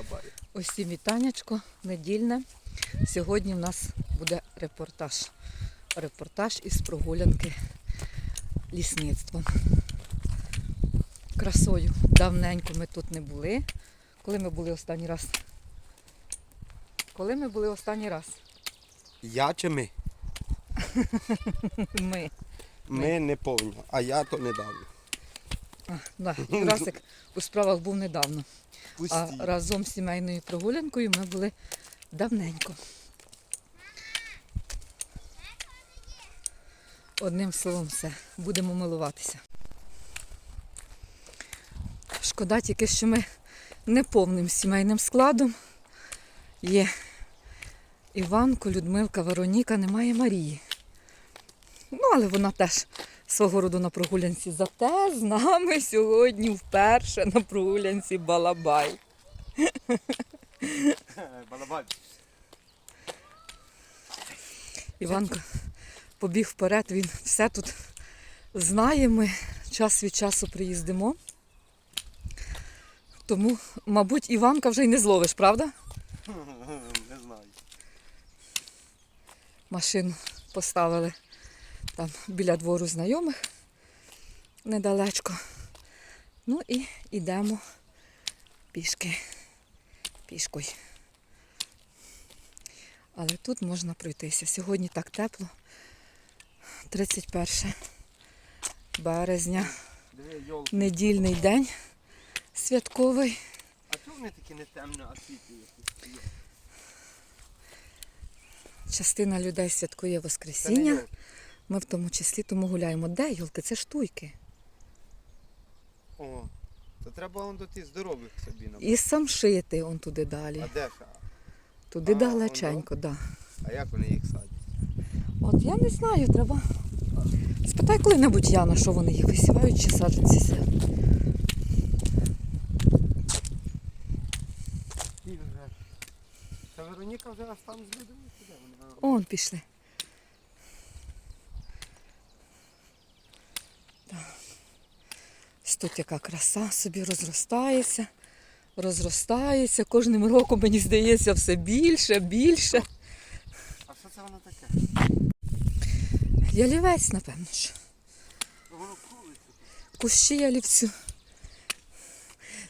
Балабай. Усім вітаннячко, недільне. Сьогодні в нас буде репортаж. Репортаж із прогулянки лісництвом. Красою. Давненько ми тут не були. Коли ми були останній раз? Коли ми були останній раз? Я чи ми? Ми. Ми не повні, а я то недавно. Да, Юрасик у справах був недавно. Пусті. А разом з сімейною прогулянкою ми були давненько. Одним словом, все. Будемо милуватися. Шкода тільки, що ми не повним сімейним складом. Є Іванко, Людмилка, Вероніка, немає Марії. Ну, але вона теж свого роду на прогулянці. Зате з нами сьогодні вперше на прогулянці Балабай. Балабай. Іванко побіг вперед, він все тут знає. Ми час від часу приїздимо. Тому, мабуть, Іванка вже й не зловиш, правда? Не знаю. Машину поставили там біля двору знайомих недалечко. Ну і йдемо пішки. Пішкою. Але тут можна пройтися. Сьогодні так тепло. 31 березня, недільний день святковий. А чому вони такі не темні, а є? Частина людей святкує Воскресіння. Ми в тому числі тому гуляємо. Де йолки? Це штуйки. О, то треба он до тих здорових собі набрати. І самшити он туди далі. А де ще? Туди А, далеченько, да. А як вони їх садять? От я не знаю, треба. Спитай коли-небудь Яна, що вони їх висівають чи саджанці. Ті вже. Та Вероніка вже аж там з людьми сюди. Вона... Он пішли. Ось Тут яка краса собі розростається, розростається. Кожним роком, мені здається, все більше, більше. А що це воно таке? Ялівець, напевно. що. Воно крулиться. Кущі ялівцю.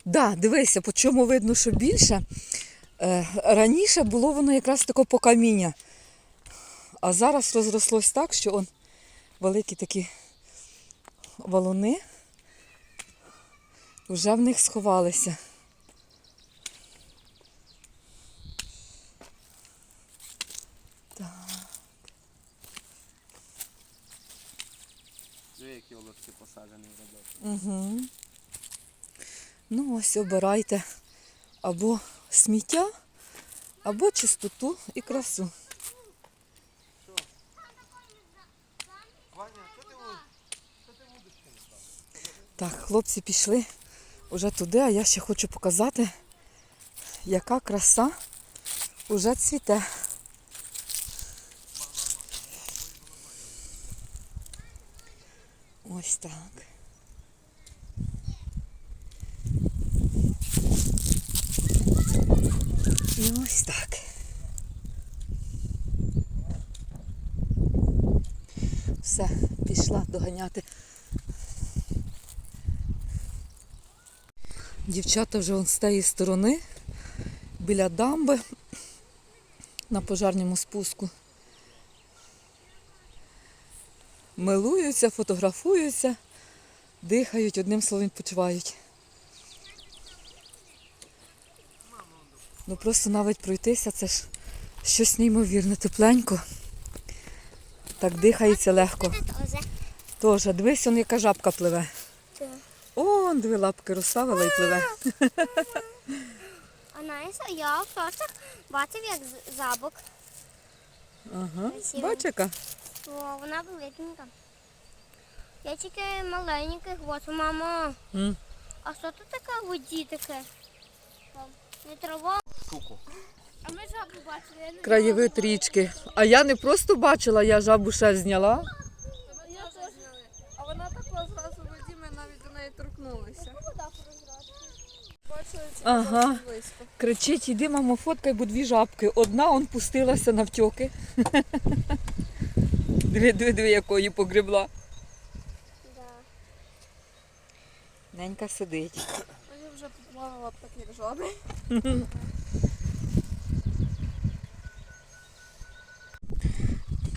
Да, дивися, по чому видно, що більше. Е, раніше було воно якраз тако по каміння. А зараз розрослось так, що он великі такі валуни вже в них сховалися. Диви, які олочки посаджені в. Угу. Ну, ось обирайте або сміття, або чистоту і красу. Ваня, що ти вон- що ти вудочки не став? Так, хлопці пішли вже туди, а я ще хочу показати, яка краса уже цвіте. Ось так. І ось так. Все, пішла доганяти Дівчата вже вон з тієї сторони, біля дамби на пожарному спуску. Милуються, фотографуються, дихають, одним словом відпочивають. Ну просто навіть пройтися це ж щось неймовірне, тепленько. Так дихається легко. Тож, дивись, он яка жабка пливе. О, дві лапки розставила і пливе. А знаєш, я просто бачив, як з- жабок. Ага. Красиво. Бач яка? О, вона великенька. Я тільки маленьких, от мама. М. А що тут таке в воді таке? Там, Не трава. Штуку. А ми жабу бачили. Я не Краєвид річки. А я не просто бачила, я жабу ще зняла. Я теж. А вона такого зразу в воді, ми навіть до неї торкнулися. Вода прозрачна. Бачили це Ага. близько. Кричить, іди, мамо, фоткай, бо дві жабки. Одна он пустилася навтьоки. Диви, диви, диви, якої погребла. Да. Ненька сидить. Мені вже поплавала б таких жаби.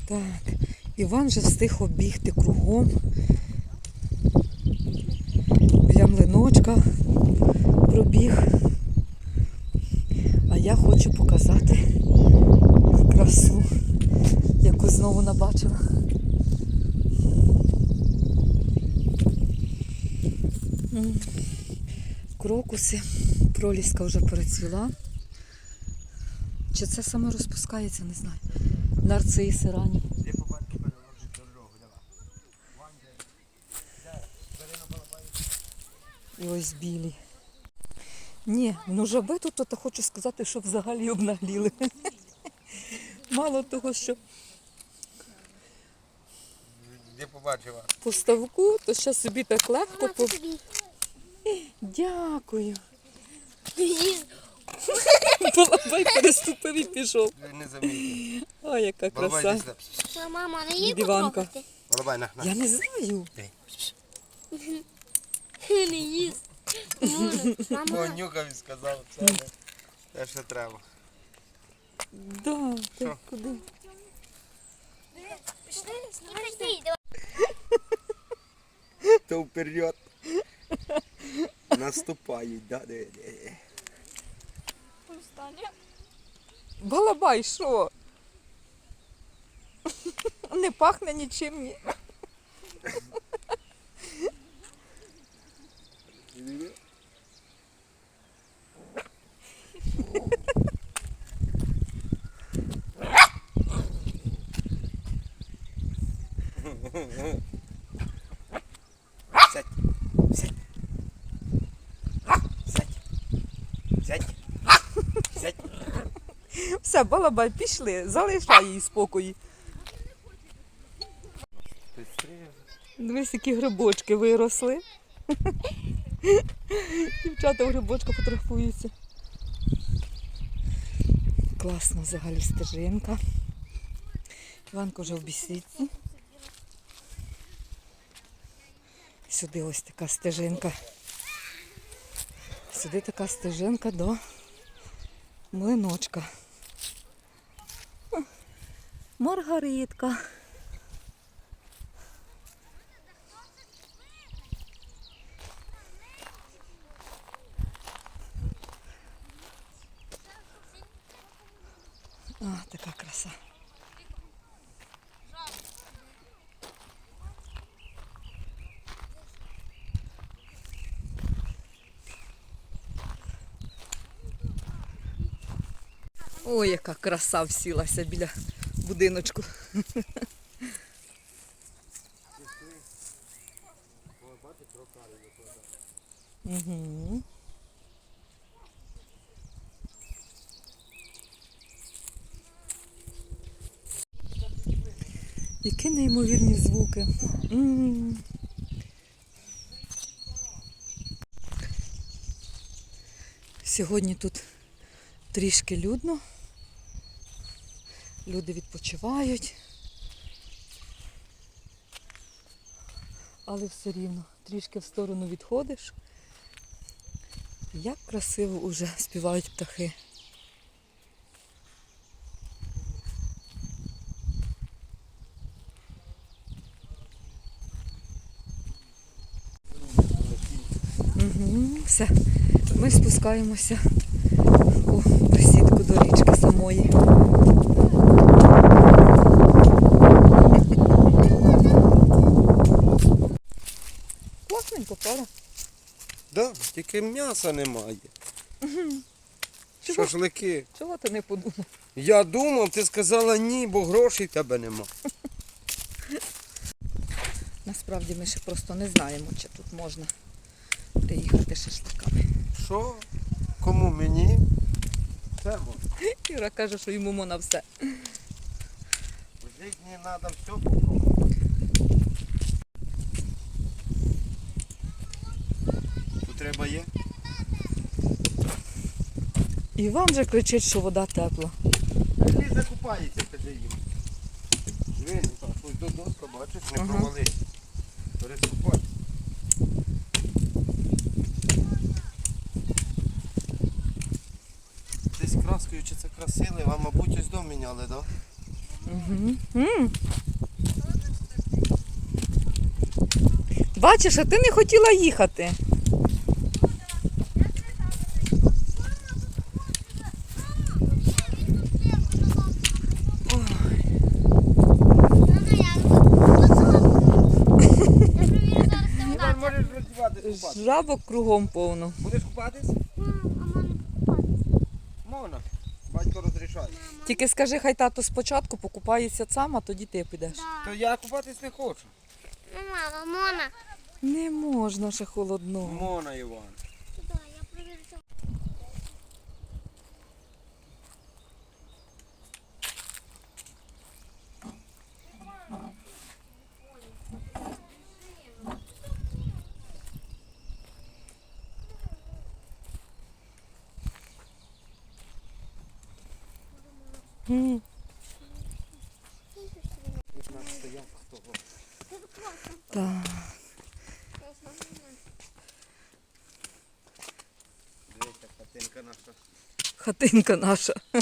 Так, Іван же встиг обігти кругом. Біля млиночка пробіг. А я хочу показати красу, яку знову набачила. Крокуси, проліска вже перецвіла. Чи це саме розпускається, не знаю. Нарциси балабай. І ось білі. Ні, ну жаби тут, то хочу сказати, що взагалі обнагліли. Мало того, що Де побачила? по ставку, то ще собі так легко. По... Дякую. Балабай переступив і пішов. Не замітив. Яка Балабай, краса. Що, мама, не їй Від Іванка. Балабай, на, на. Я не знаю. Не їсть. Понюхав і сказав, це не те, що треба. Да, ти Що? куди? пішли, пішли, давай. То вперед. Наступають, да, де, де. Встання. Балабай, що? Не пахне нічим. Ні. Все, балабай, пішли, залишай її спокої. Дивись, які грибочки виросли. Дівчата в грибочка фотографуються. Класна взагалі стежинка. Іванко вже в бісідці. Сюди ось така стежинка. Сюди така стежинка до млиночка. Маргаритка. А, така краса. Ой, яка краса всілася біля будиночку. Угу. Які неймовірні звуки. М. Сьогодні тут трішки людно. Люди відпочивають. Але все рівно трішки в сторону відходиш. Як красиво уже співають птахи. Все. Ми спускаємося у присідку до річки самої. Правда? Да, тільки м'яса немає. Чого? Шашлики. Чого ти не подумав? Я думав, ти сказала ні, бо грошей тебе нема. Насправді ми ще просто не знаємо, чи тут можна приїхати шашликами. Що? Кому мені? Це можна. Іра каже, що йому можна все. В житті треба все попробувати. Тут треба є? Іван же кричить, що вода тепла. Ти закупається, каже їм. Він, так, ось до доска, бачиш, не Ага. провалить. Десь краскою чи це красили, вам, мабуть, ось дом міняли, так? Угу. М. Бачиш, а ти не хотіла їхати. Мама, я Я провірю зараз де вода. Іван, можеш роздіватись купатись. Жабок кругом повно. Будеш купатись? Можна. Батько розрішає. Тільки скажи, хай тато спочатку покупається сам, а тоді ти підеш. Да. То я купатись не хочу. Ну, мама, Мона. Не можна ще холодно. Мона, Іван. Туди, я провірю це. М. На стоянку того. Так. Дивіться, хатинка наша. Хатинка наша. Я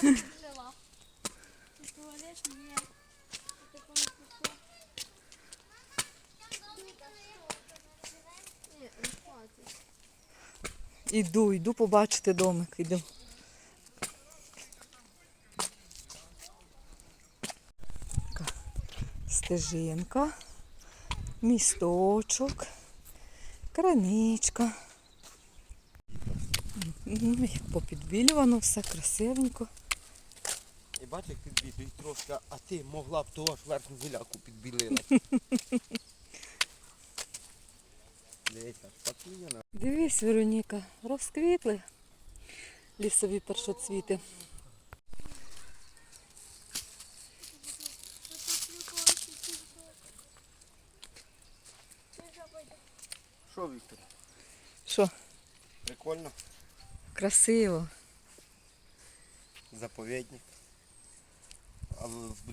тут жила. Тут туалет є. Іду, йду побачити домик. Іду. Стежинка, місточок, краничка. М, Як попідбілювано, все красивенько. І бачиш, як підбілюють трошки, а ти могла б того ж верхню гіляку підбілила. Дивіться. Дивись, Вероніка, розквітли лісові першоцвіти. Що, Віктор? Що, Прикольно. красиво. Заповідник. А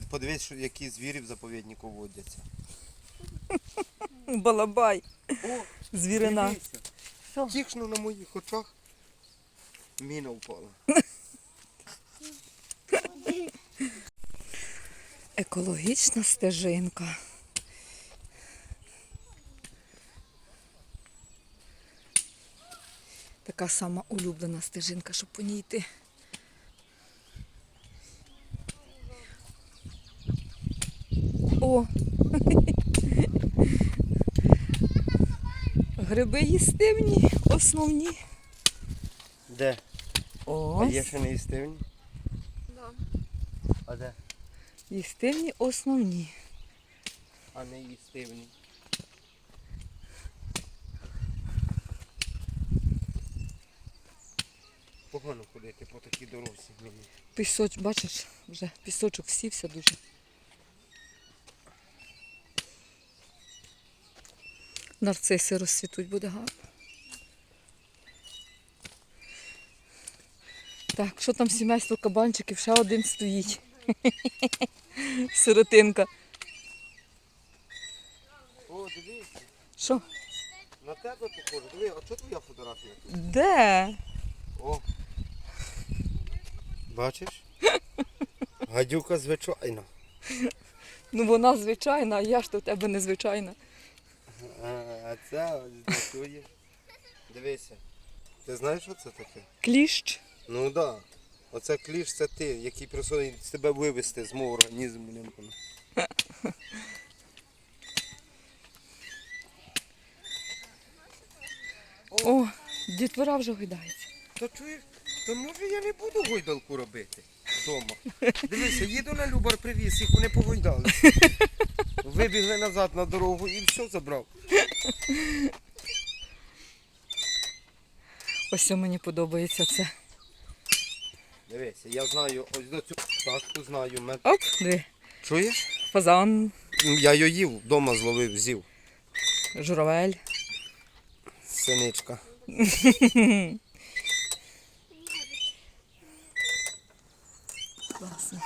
подивись, які звірі в заповіднику водяться. Балабай, О, звірина. дивися. На моїх очах. Міна впала. Екологічна стежинка. Така сама улюблена стежинка, щоб по ній йти. О! Гриби їстивні, основні. Де? А є ще не їстивні? Да. А де? Їстивні основні. А не їстивні. Погано ходити по такій дорозі. Пісоч, бачиш, вже пісочок сівся дуже. Нарциси розцвітуть, буде гарно. Так, що там сімейство кабанчиків? Ще один стоїть. Сиротинка. О, дивись, Що? на тебе похоже. Диви, а що твоя фотографія? Де? О. Бачиш? Гадюка звичайна. Ну вона звичайна, а я ж то в тебе незвичайна. А, а це ось чуєш. Дивися. Ти знаєш, що це таке? Кліщ. Ну так. Да. Оце кліш це ти, який просто з тебе вивести з мого організму. О, дітвора вже гойдається. Та чуєш, то може я не буду гойдалку робити вдома. Дивися, їду на Любар привіз, їх вони погойдали. Вибігли назад на дорогу і все забрав. Ось мені подобається це. Дивися, я знаю, ось до цю пташку знаю. Мед... Оп, диви. Чуєш? Фазан, Я її їв, вдома зловив, з'їв. журавель. Синичка. Класно.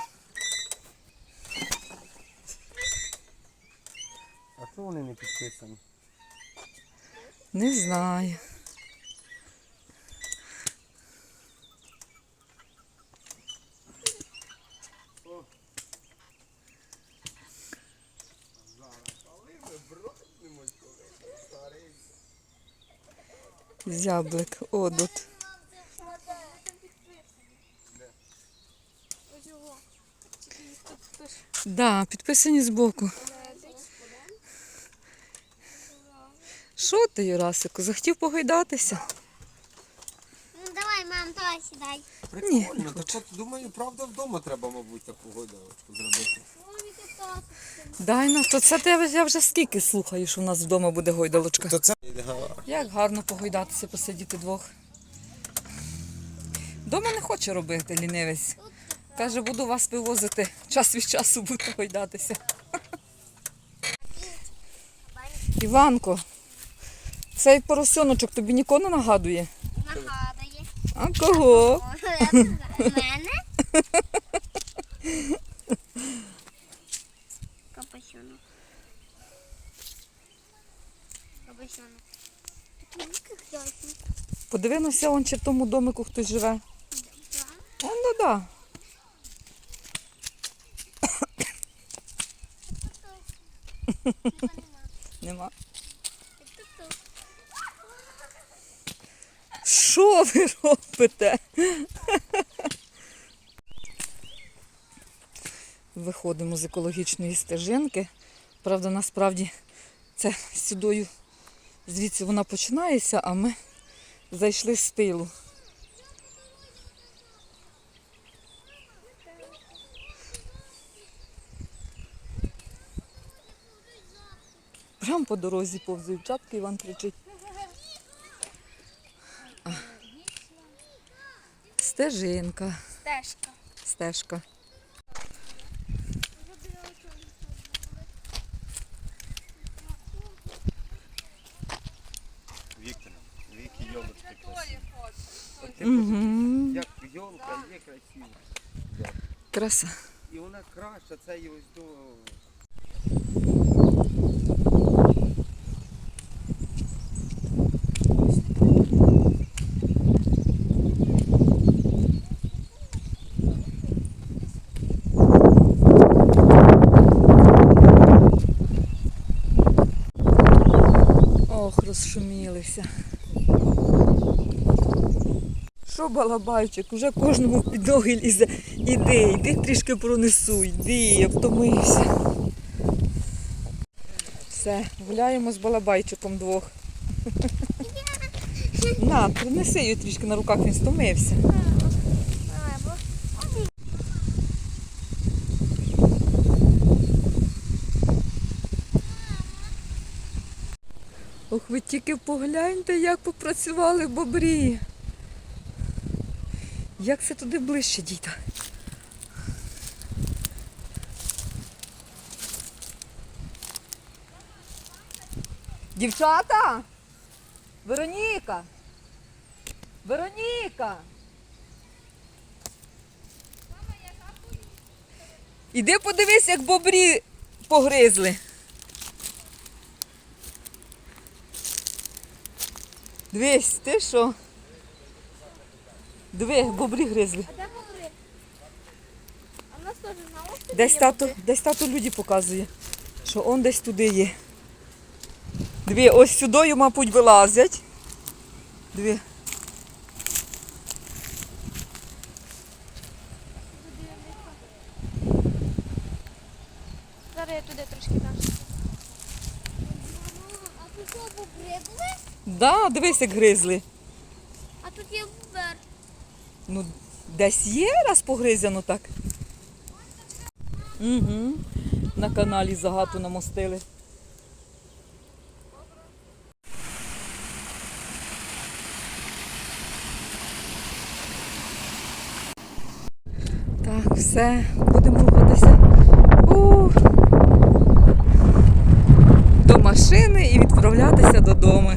А чого вони не підписані? Не знаю. Зяблик, одут. Ось його. Тільки їх тут пише. Да, підписані збоку. Що ти, Юрасику, захотів погойдатися? Ну давай, мам, давай сідай. Прикольно, так от думаю, правда вдома треба, мабуть, таку гойдалочку зробити. Дай на то це тебе я вже скільки слухаю, що в нас вдома буде гойдалочка. То це Як гарно погойдатися, посидіти двох. Дома не хоче робити лінивець. Каже, буду вас вивозити час від часу буду гойдатися. Іванко, цей поросеночок тобі нікого не нагадує? Нагадує. А кого? Мене? Капусьону. Такий класний. Подивимося, он чи в тому домику хтось живе. Он ну да. Нема. Що ви робите? Виходимо з екологічної стежинки. Правда, насправді це сюдою звідси вона починається, а ми зайшли з тилу. По дорозі повзають чапки, Іван кричить. Стежинка, Стежка. стежка. Віктор, віки йолочки красиві. Угу. Як йолка є красива. Краса. І вона краща, це і ось до. Розшумілися. Що балабайчик, уже кожному під ноги лізе. Іди, йди трішки пронесу, йди, я втомився. Все, гуляємо з балабайчиком двох. На, принеси її трішки на руках, він стомився. Давай, бо Ох, ви тільки погляньте, як попрацювали бобрі. Як це туди ближче, діта? Дівчата! Вероніка! Вероніка! Іди подивись, як бобрі погризли. Дивись, ти що? Диви, бобрі гризли. А де бобри? А в нас теж на острові Десь є тато, бобри. десь тато люди показує, що он десь туди є. Диви, ось сюди, мабуть, вилазять. Диви. Зараз я туди трошки дам. Бобри були? Да, дивись, як гризли. А тут є бобер. Ну, десь є раз погризяно так. Угу. На каналі загату намостили. Так, все, будемо рухатися Ух. до машини і відправлятися додому.